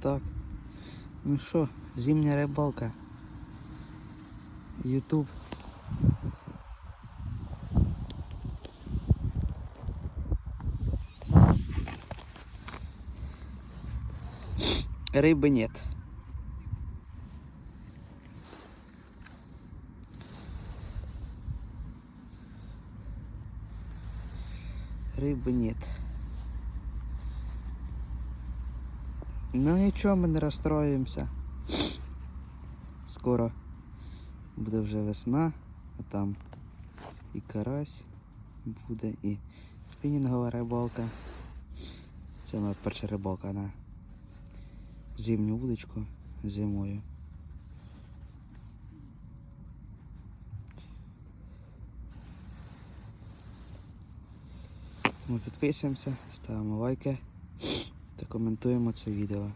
Так. Ну що, зимня рибалка. Ютуб. Рыбы нет. Рыбы нет. Ну нічого, ми не розстроїмося. Скоро буде вже весна, а там і карась буде, і спінінгова рибалка. Це моя перша рибалка на зимню вудочку зимою. Ми підписуємося, ставимо лайки та коментуємо це відео.